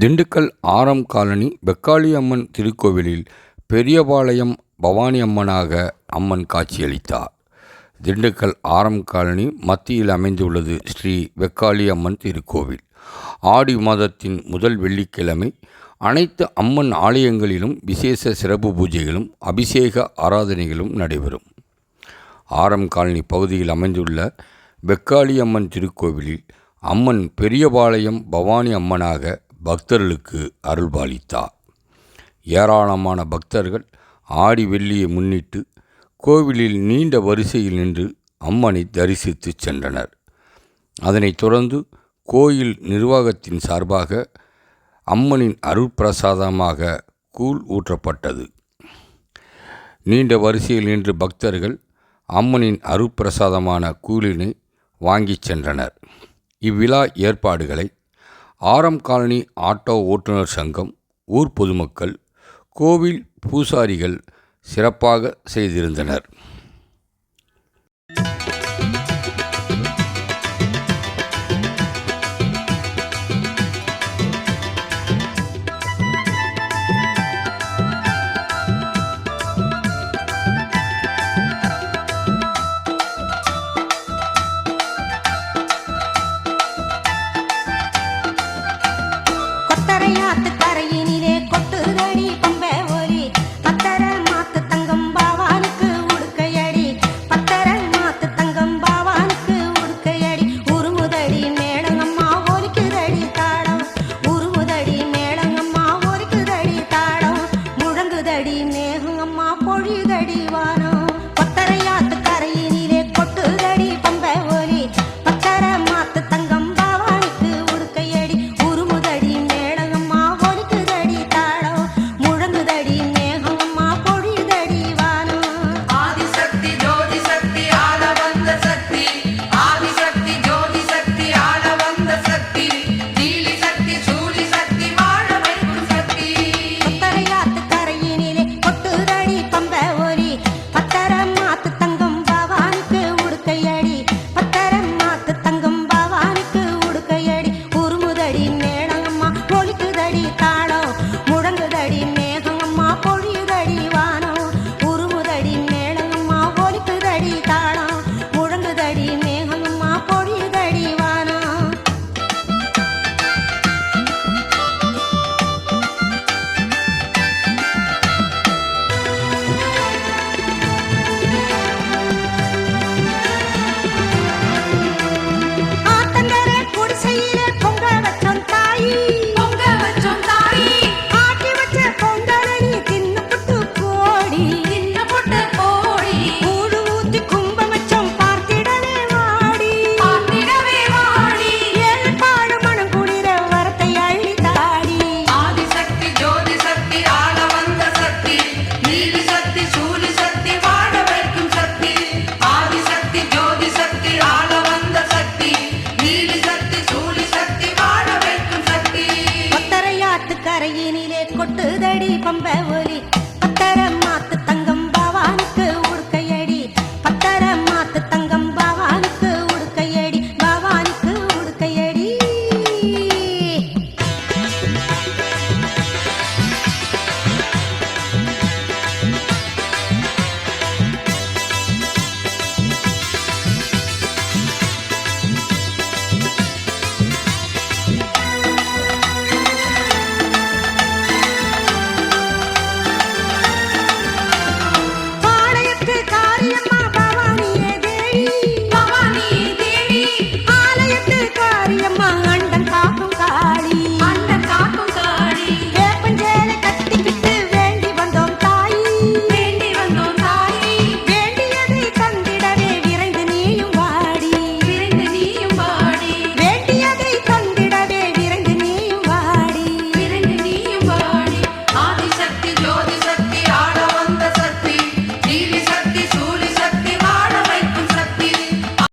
திண்டுக்கல் ஆரம் காலனி பெக்காளி அம்மன் திருக்கோவிலில் பெரியபாளையம் பவானி அம்மனாக அம்மன் காட்சியளித்தார். திண்டுக்கல் ஆரம் காலனி மத்தியில் அமைந்துள்ளது ஸ்ரீ வெக்காளி அம்மன் திருக்கோவில். ஆடி மாதத்தின் முதல் வெள்ளிக்கிழமை அனைத்து அம்மன் ஆலயங்களிலும் விசேஷ சிறப்பு பூஜைகளும் அபிஷேக ஆராதனைகளும் நடைபெறும். ஆரம் காலனி பகுதியில் அமைந்துள்ள வெக்காளி அம்மன் திருக்கோவிலில் அம்மன் பெரியபாளையம் பவானி அம்மனாக பக்தர்களுக்கு அருள்பாலித்தார் ஏராளமான பக்தர்கள் ஆடி வெள்ளியை முன்னிட்டு கோவிலில் நீண்ட வரிசையில் நின்று அம்மனை தரிசித்து சென்றனர். அதனைத் தொடர்ந்து கோயில் நிர்வாகத்தின் சார்பாக அம்மனின் அருட்பிரசாதமாக கூழ் ஊற்றப்பட்டது. நீண்ட வரிசையில் நின்று பக்தர்கள் அம்மனின் அருட்பிரசாதமான கூலினை வாங்கிச் சென்றனர். இவ்விழா ஏற்பாடுகளை ஆரம் காலனி ஆட்டோ ஓட்டுநர் சங்கம் ஊர் பொதுமக்கள் கோவில் பூசாரிகள் சிறப்பாக செய்திருந்தனர். அடிவானோ